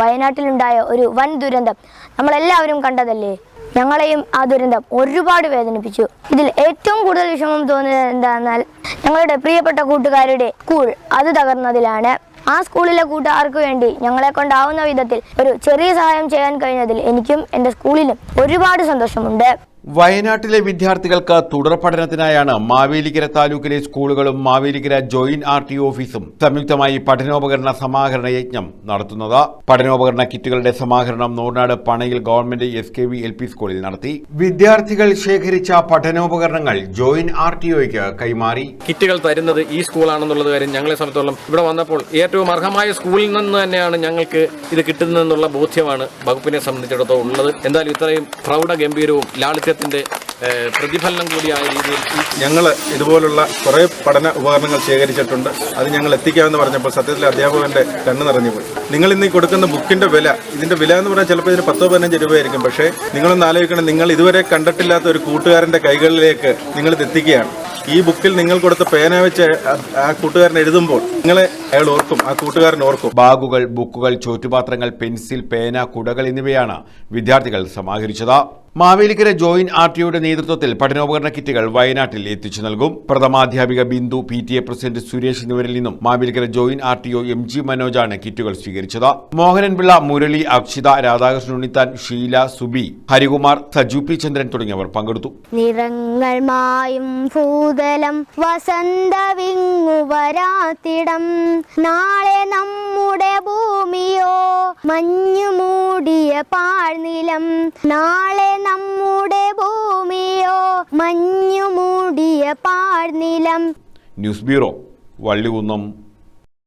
വയനാട്ടിലുണ്ടായ ഒരു വൻ ദുരന്തം നമ്മളെല്ലാവരും കണ്ടതല്ലേ? ഞങ്ങളെയും ആ ദുരന്തം ഒരുപാട് വേദനിപ്പിച്ചു. ഇതിൽ ഏറ്റവും കൂടുതൽ വിഷമം തോന്നിയത് എന്താണെന്നാൽ ഞങ്ങളുടെ പ്രിയപ്പെട്ട കൂട്ടുകാരുടെ സ്കൂൾ അത് തകർന്നതിലാണ്. ആ സ്കൂളിലെ കൂട്ടുകാർക്ക് വേണ്ടി ഞങ്ങളെ കൊണ്ടാവുന്ന വിധത്തിൽ ഒരു ചെറിയ സഹായം ചെയ്യാൻ കഴിഞ്ഞതിൽ എനിക്കും എന്റെ സ്കൂളിലും ഒരുപാട് സന്തോഷമുണ്ട്. വയനാട്ടിലെ വിദ്യാർത്ഥികൾക്ക് തുടർ പഠനത്തിനായാണ് മാവേലിക്കര താലൂക്കിലെ സ്കൂളുകളും മാവേലിക്കര ജോയിന്റ് ആർ ടി ഓഫീസും സംയുക്തമായി പഠനോപകരണ സമാഹരണ യജ്ഞം നടത്തുന്നത്. പഠനോപകരണ കിറ്റുകളുടെ സമാഹരണം നോർനാട് പണയിൽ government S K V L P സ്കൂളിൽ നടത്തി. വിദ്യാർത്ഥികൾ ശേഖരിച്ച പഠനോപകരണങ്ങൾ ജോയിന്റ് ആർ ടി ഒയ്ക്ക് കൈമാറി. കിറ്റുകൾ തരുന്നത് ഈ സ്കൂളാണെന്നുള്ളത് കാര്യം ഞങ്ങളെ സംബന്ധിച്ചോളം ഇവിടെ വന്നപ്പോൾ ഏറ്റവും അർഹമായ സ്കൂളിൽ നിന്ന് തന്നെയാണ് ഞങ്ങൾക്ക് ഇത് കിട്ടുന്നതെന്നുള്ള ബോധ്യമാണ് വകുപ്പിനെ സംബന്ധിച്ചിടത്തോളം ഉള്ളത്. എന്തായാലും ഇത്രയും പ്രൗഢ പ്രൗഢഗംഭീരവും ലാളിത്യത്തിന്റെ ഏഹ്, പ്രതിഫലനം കൂടിയായ രീതിയിൽ ഞങ്ങൾ ഇതുപോലുള്ള കുറേ പഠന ഉപകരണങ്ങൾ ശേഖരിച്ചിട്ടുണ്ട്. അത് ഞങ്ങൾ എത്തിക്കാമെന്ന് പറഞ്ഞപ്പോൾ സത്യത്തിൽ അധ്യാപകന്റെ കണ്ണ് നിറഞ്ഞുപോയി നിങ്ങൾ ഇന്ന് കൊടുക്കുന്ന ബുക്കിന്റെ വില ഇതിന്റെ വില എന്ന് പറഞ്ഞാൽ ചിലപ്പോൾ ഇതിന് പത്തോ പതിനഞ്ച് രൂപയായിരിക്കും. പക്ഷേ നിങ്ങളൊന്ന് ആലോചിക്കണം നിങ്ങൾ ഇതുവരെ കണ്ടിട്ടില്ലാത്ത ഒരു കൂട്ടുകാരന്റെ കൈകളിലേക്ക് നിങ്ങൾ ഇത് എത്തിക്കുകയാണ്. ഈ ബുക്കിൽ നിങ്ങൾ കൊടുത്ത പേന വെച്ച് ആ- ആ കൂട്ടുകാരൻ എഴുതുമ്പോൾ നിങ്ങളെ അയാൾ ഓർക്കും ആ കൂട്ടുകാരൻ ഓർക്കും. ബാഗുകൾ ബുക്കുകൾ ചോറ്റുപാത്രങ്ങൾ പെൻസിൽ പേന കുടകൾ എന്നിവയാണ് വിദ്യാർത്ഥികൾ സമാഹരിച്ചത്. മാവേലിക്കര ജോയിന്റ് ആർ ടിയുടെ നേതൃത്വത്തിൽ പഠനോപകരണ കിറ്റുകൾ വയനാട്ടിൽ എത്തിച്ചു നൽകും. പ്രഥമാധ്യാപിക Bindu P T A president Suresh എന്നിവരിൽ നിന്നും Mavelikkara joint R T O M G മനോജാണ് കിറ്റുകൾ സ്വീകരിച്ചത്. മോഹനൻപിള്ള മുരളി അക്ഷിത രാധാകൃഷ്ണൻ ഉണ്ണിത്താൻ ഷീല സുബി ഹരികുമാർ സജു പി ചന്ദ്രൻ തുടങ്ങിയവർ പങ്കെടുത്തു. നിറങ്ങൾ മായും ഭൂതലം വസന്ത നാളെ നമ്മുടെ ഭൂമിയോ മഞ്ഞു മൂടിയ പാഴ്നിലം. നാളെ നമ്മുടെ ഭൂമിയോ മഞ്ഞു മൂടിയ പാഴ്നിലം. News bureau Vallikunnam.